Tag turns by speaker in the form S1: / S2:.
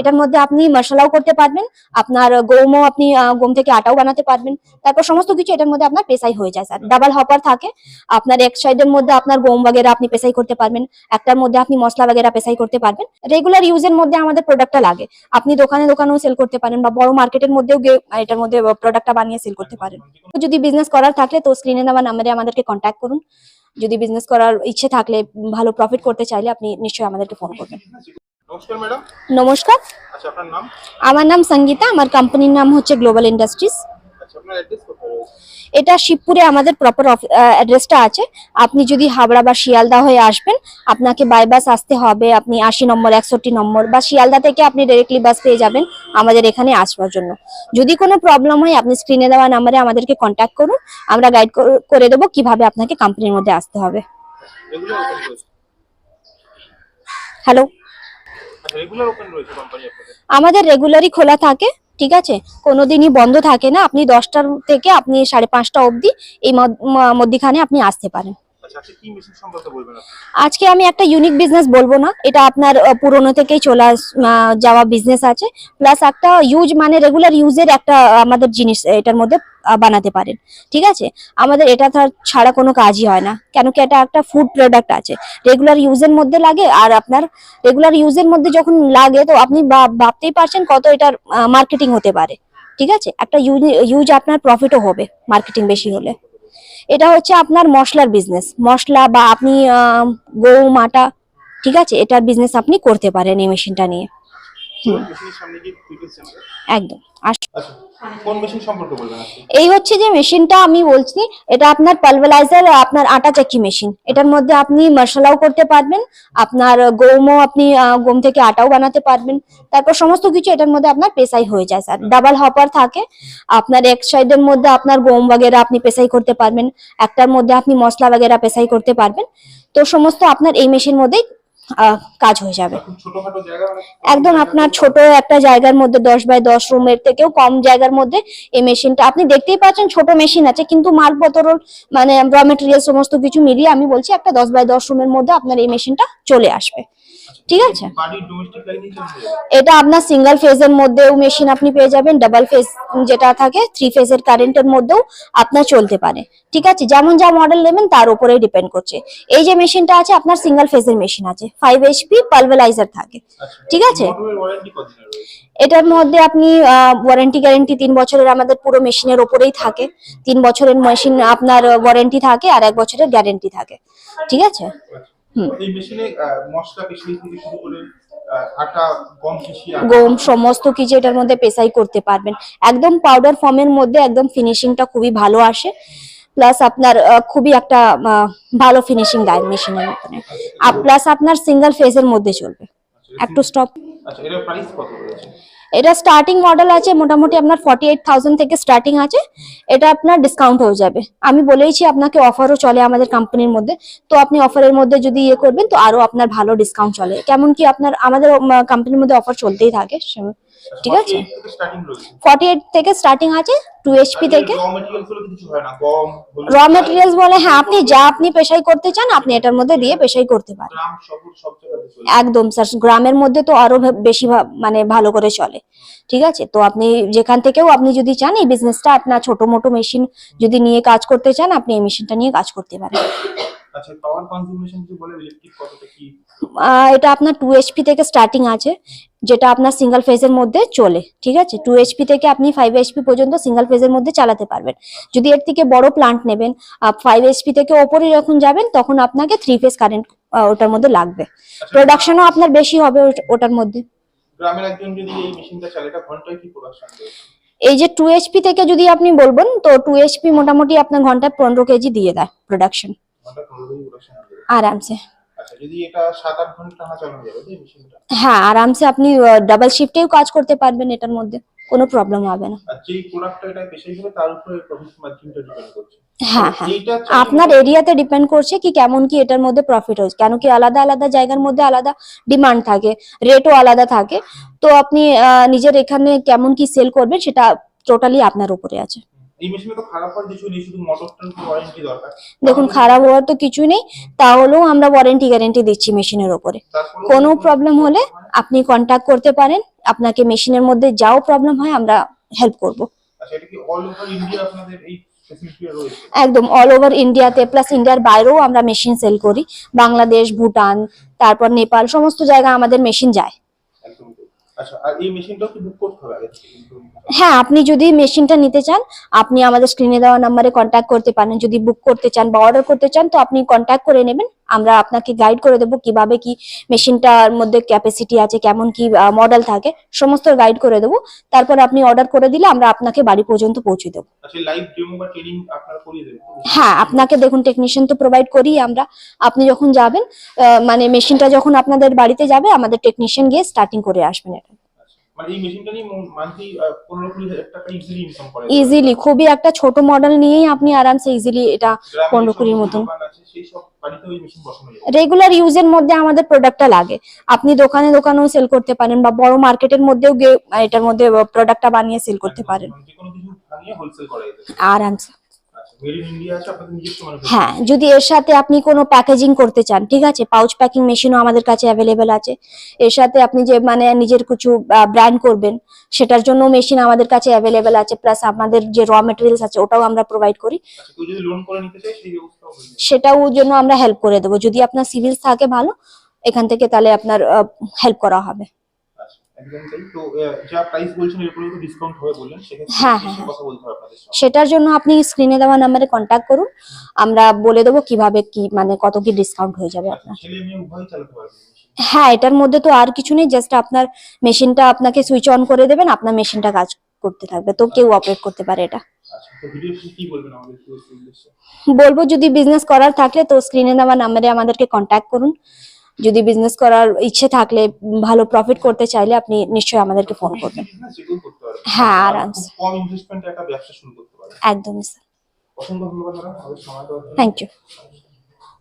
S1: এটার মধ্যে আপনি মশলাও করতে পারবেন, আপনার গমও আপনি গম থেকে আটাও বানাতে পারবেন। তারপর সমস্ত কিছু এটার মধ্যে আপনার পেশাই হয়ে যায়, স্যার। ডাবল হপার থাকে। আপনার এক সাইডের মধ্যে আপনার গম বাগেরা আপনি পেশাই করতে পারবেন, একটার মধ্যে আপনি মশলা বাগেরা পেশাই করতে পারবেন। রেগুলার ইউজের মধ্যে আমাদের প্রোডাক্টটা লাগে। আপনি দোকানে দোকানেও সেল করতে পারেন বা বড় মার্কেটের মধ্যেও এটার মধ্যে প্রোডাক্টটা বানিয়ে সেল করতে পারেন। যদি বিজনেস করার থাকলে তো স্ক্রিনে দেওয়া নাম্বারে আমাদেরকে কন্ট্যাক্ট করুন। যদি বিজনেস করার ইচ্ছে থাকলে, ভালো প্রফিট করতে চাইলে আপনি নিশ্চয়ই আমাদেরকে ফোন করবেন।
S2: নমস্কার ম্যাডাম।
S1: নমস্কার।
S2: আচ্ছা আপনার নাম?
S1: আমার নাম সঙ্গীতা আমার কোম্পানির নাম হচ্ছে গ্লোবাল ইন্ডাস্ট্রিজ
S2: আচ্ছা রয়েছে?
S1: এটা শিবপুরে আমাদের প্রপার অ্যাড্রেসটা আছে। আপনি যদি হাবড়া বা শিয়ালদা হয়ে আসবেন আপনাকে বাই বাস আসতে হবে। আপনি আশি নম্বর একষট্টি নম্বর বা শিয়ালদা থেকে আপনি ডাইরেক্টলি বাস পেয়ে যাবেন আমাদের এখানে আসবার জন্য। যদি কোনো প্রবলেম হয় আপনি স্ক্রিনে দেওয়া নাম্বারে আমাদেরকে কন্ট্যাক্ট করুন। আমরা গাইড করে দেবো কীভাবে আপনাকে কোম্পানির মধ্যে আসতে হবে। হ্যালো
S2: আচ্ছা রেগুলার ওপেন রয়েছে কোম্পানি আপনাদের
S1: আমাদের রেগুলারই খোলা থাকে, ঠিক আছে? কোনোদিনই বন্ধ থাকে না। আপনি দশটার থেকে আপনি সাড়ে পাঁচটা অবধি এই মধ্যিখানে আপনি আসতে পারেন।
S2: আচ্ছা
S1: আজকে আমি একটা ইউনিক বিজনেস বলব না। এটা আপনার পুরনো থেকেই চলে যাওয়া বিজনেস আছে। প্লাস একটা ইউজ মানে রেগুলার ইউজের একটা আমাদের জিনিস এটার মধ্যে বানাতে পারেন। ঠিক আছে? আমাদের এটা ছাড়া কোনো কাজই হয় না। কেন কি এটা একটা ফুড প্রোডাক্ট আছে। রেগুলার ইউজের মধ্যে লাগে, আর আপনার রেগুলার ইউজের মধ্যে যখন লাগে, তো আপনি ভাব- ভাবতেই পারছেন কত এটার মার্কেটিং হতে পারে। ঠিক আছে? একটা ইউজ আপনার প্রফিটও হবে মার্কেটিং বেশি হলে। এটা হচ্ছে আপনার মশলার বিজনেস মশলা বা আপনি গৌ মাটা ঠিক আছে? এটা বিজনেস আপনি করতে পারেন এই মেশিনটা নিয়ে। একদম।
S2: আচ্ছা।
S1: এই হচ্ছে যে মেশিনটা আমি বলছি, এটা আপনার পালভারাইজার আপনার আটা চাকি মেশিন এটার মধ্যে আপনি মশলাও করতে পারবেন, আপনার গমও আপনি গম থেকে আটাও বানাতে পারবেন। তারপর সমস্ত কিছু এটার মধ্যে আপনার পেশাই হয়ে যায় স্যার। ডাবল হপার থাকে, আপনার এক সাইডের মধ্যে আপনার গম বাগেরা আপনি পেশাই করতে পারবেন, একটার মধ্যে আপনি মশলা বাগেরা পেশাই করতে পারবেন। তো সমস্ত আপনার এই মেশিন মধ্যেই কাজ হয়ে যাবে।
S2: মানে
S1: একদম আপনার ছোট একটা জায়গার মধ্যে দশ বাই দশ রুমের থেকেও কম জায়গার মধ্যে এই মেশিনটা আপনি দেখতেই পাচ্ছেন ছোট মেশিন আছে কিন্তু মাল মালপত্র মানে র মেটেরিয়াল সমস্ত কিছু মিলিয়ে আমি বলছি একটা দশ বাই দশ রুমের মধ্যে আপনার এই মেশিনটা চলে আসবে। ঠিক আছে? এটা আপনার সিঙ্গেল ফেজের মধ্যেও মেশিন আপনি পেয়ে যাবেন। ডাবল ফেজ যেটা থাকে থ্রি ফেজের কারেন্টের মধ্যেও আপনার চলতে পারে। ঠিক আছে? যেমন যা মডেল নেবেন তার উপরে ডিপেন্ড করছে। এই যে মেশিনটা আছে আপনার সিঙ্গেল ফেজের মেশিন আছে। ফাইভ এইচপি পালভেলাইজার থাকে।
S2: আচ্ছা
S1: ঠিক আছে? এটার মধ্যে আপনি ওয়ারেন্টি গ্যারেন্টি তিন বছরের আমাদের পুরো মেশিনের ওপরেই থাকে। তিন বছরের মেশিন আপনার ওয়ারেন্টি থাকে আর এক বছরের গ্যারেন্টি থাকে। ঠিক আছে? হুম।
S2: এই মেশিনে মশলা পেশি থেকে শুরু করে আটা গম পিষি
S1: গম সমস্ত কিছু এটার মধ্যে পেশাই করতে পারবেন। একদম পাউডার ফর্মের মধ্যে একদম ফিনিশিংটা খুবই ভালো আসে। প্লাস আপনার খুবই একটা ভালো ফিনিশিং দেয় মেশিনের মধ্যে। আর প্লাস আপনার সিঙ্গেল ফেজের মধ্যে চলবে। একটু স্টপ
S2: আচ্ছা এটার প্রাইস কত রয়েছে?
S1: এটা স্টার্টিং মডেল আছে, মোটামুটি আপনার ফর্টি এইট থাউজেন্ড থেকে স্টার্টিং আছে। এটা আপনার ডিসকাউন্ট হয়ে যাবে। আমি বলেইছি আপনাকে অফারও চলে আমাদের কোম্পানির মধ্যে। তো আপনি অফারের মধ্যে যদি ইয়ে করবেন, তো আরও আপনার ভালো ডিসকাউন্ট চলে। কেমন কি আপনার, আমাদের কোম্পানির মধ্যে অফার চলতেই থাকে। ঠিক আছে? ফর্টি এইট থেকে স্টার্টিং আছে টু এইচপি থেকে।
S2: র মেটেরিয়ালস
S1: মেটেরিয়ালস বলে হ্যাঁ আপনি যা আপনি পেশাই করতে চান আপনি এটার মধ্যে দিয়ে পেশাই করতে পারেন। একদম স্যার গ্রামের মধ্যে তো আরও বেশি মানে ভালো করে চলে। ঠিক আছে? তো আপনি যেখান থেকেও আপনি যদি চান এই বিজনেসটা আপনার ছোট মোটো মেশিন যদি নিয়ে কাজ করতে চান আপনি এই মেশিনটা নিয়ে কাজ করতে পারেন।
S2: আচ্ছা পাওয়ার কনজিউমেশন যদি বলে ইলেকট্রিক কতটা কি?
S1: এটা আপনার টু এইচপি থেকে স্টার্টিং আছে যেটা আপনার সিঙ্গেল ফেজের মধ্যে চলে ঠিক আছে? টু এইচপি থেকে আপনি ফাইভ এইচপি পর্যন্ত সিঙ্গেল ফেজের মধ্যে চালাতে পারবেন। যদি এর থেকে বড় প্লান্ট নেবেন ফাইভ এইচপি থেকে ওপরে যখন যাবেন তখন আপনাকে থ্রি ফেজ কারেন্ট ওটার মধ্যে লাগবে। প্রোডাকশনও আপনার বেশি হবে ওট- ওটার মধ্যে।
S2: গ্রামের একজন যদি এই মেশিনটা চালায় এটা ঘন্টায় কি প্রোডাকশন দেবে
S1: এই যে টু এইচপি থেকে যদি আপনি বলবেন তো টু এইচপি মোটামুটি আপনার ঘন্টায় পনেরো কেজি দিয়ে দেয় প্রোডাকশন আরামসে।
S2: আচ্ছা
S1: হ্যাঁ আরামসে আপনি ডাবল শিফটেও কাজ করতে পারবেন এটার মধ্যে কোনো প্রবলেম হবে না। হ্যাঁ হ্যাঁ। আপনার এরিয়াতে ডিপেন্ড করছে কি কেমন কি এটার মধ্যে প্রফিট হচ্ছে। কেন কি আলাদা আলাদা জায়গার মধ্যে আলাদা ডিমান্ড থাকে রেটও আলাদা থাকে। তো আপনি নিজের এখানে কেমন কি সেল করবেন সেটা টোটালি আপনার উপরে আছে।
S2: এই মেশিনে তো খারাপ হওয়ার কিছু নেই শুধু মোটরটার ওয়ারেন্টি দরকার।
S1: দেখুন খারাপ হওয়ার তো কিছুই নেই তাহলেও আমরা ওয়ারেন্টি গ্যারেন্টি দিচ্ছি মেশিনের ওপরে। কোনো প্রবলেম হলে আপনি কন্ট্যাক্ট করতে পারেন আপনাকে মেশিনের মধ্যে যাও প্রবলেম হয় আমরা হেল্প করব।
S2: আচ্ছা কি অল ওভার ইন্ডিয়া আপনাদের এই
S1: একদম অল ওভার ইন্ডিয়াতে প্লাস ইন্ডিয়ার বাইরেও আমরা মেশিন সেল করি। বাংলাদেশ ভুটান তারপর নেপাল সমস্ত জায়গায় আমাদের মেশিন যায়।
S2: আচ্ছা
S1: হ্যাঁ আপনি যদি মেশিনটা নিতে চান, আপনি আমাদের স্ক্রিনে দেওয়া নাম্বারে কন্ট্যাক্ট করতে পারেন। যদি বুক করতে চান বা অর্ডার করতে চান, তো আপনি কন্ট্যাক্ট করে নেবেন। আমরা আপনাকে গাইড করে দেবো কীভাবে কি মেশিনটার মধ্যে ক্যাপাসিটি আছে কেমন কি মডেল থাকে সমস্ত গাইড করে দেবো। তারপর আপনি অর্ডার করে দিলে আমরা আপনাকে বাড়ি পর্যন্ত পৌঁছে দেবো।
S2: আচ্ছা?
S1: হ্যাঁ আপনাকে দেখুন টেকনিশিয়ান তো প্রোভাইড করি আমরা। আপনি যখন যাবেন মানে মেশিনটা যখন আপনাদের বাড়িতে যাবে আমাদের টেকনিশিয়ান গিয়ে স্টার্টিং করে আসবেন এটা।
S2: আচ্ছা, মানে ইজিলি
S1: খুবই একটা ছোট মডেল নিয়েই আপনি আরামসে ইজিলি এটা পনেরো কুড়ির মতন। রেগুলার ইউজের মধ্যে আমাদের প্রোডাক্টটা লাগে। আপনি দোকানে দোকানেও সেল করতে পারেন বা বড় মার্কেটের মধ্যেও গিয়ে এটার মধ্যে প্রোডাক্টটা বানিয়ে সেল করতে পারেন।
S2: মানে
S1: আরামসে হ্যাঁ যদি এর সাথে আপনি কোনো প্যাকেজিং করতে চান ঠিক আছে? পাউচ প্যাকিং মেশিনও আমাদের কাছে অ্যাভেলেবেল আছে। এর সাথে আপনি যে মানে নিজের কিছু ব্র্যান্ড করবেন সেটার জন্য মেশিন আমাদের কাছে অ্যাভেলেবেল আছে। প্লাস আমাদের যে র মেটেরিয়ালস আছে ওটাও আমরা প্রোভাইড করি।
S2: আচ্ছা
S1: সেটাও জন্য আমরা হেল্প করে দেবো। যদি আপনার সিভিলস থাকে ভালো এখান থেকে তাহলে আপনার হেল্প করা হবে। হ্যাঁ, হ্যাঁ, সেটার জন্য আপনি স্ক্রিনে দেওয়া নাম্বারে কন্ট্যাক্ট করুন। আমরা বলে দেবো কীভাবে কি মানে কত কি ডিসকাউন্ট হয়ে যাবে আপনার। হ্যাঁ এটার মধ্যে তো আর কিছু নেই জাস্ট আপনার মেশিনটা আপনাকে সুইচ অন করে দেবেন আপনার মেশিনটা কাজ করতে থাকবে। তো কেউ অপারেট করতে পারে এটা।
S2: আচ্ছা
S1: বলব যদি বিজনেস করার থাকলে তো স্ক্রিনে দেওয়া নাম্বারে আমাদেরকে কন্ট্যাক্ট করুন। যদি বিজনেস করার ইচ্ছে থাকলে ভালো প্রফিট করতে চাইলে আপনি নিশ্চয়ই আমাদেরকে ফোন করবেন। হ্যাঁ,
S2: আর
S1: আরামসে।
S2: কম ইনভেস্টমেন্টে একটা ব্যবসা শুরু করতে পারবে
S1: একদমই স্যার
S2: অসংখ্য ধন্যবাদ ম্যাডাম আমাদের সময় দেওয়ার জন্য।
S1: Thank you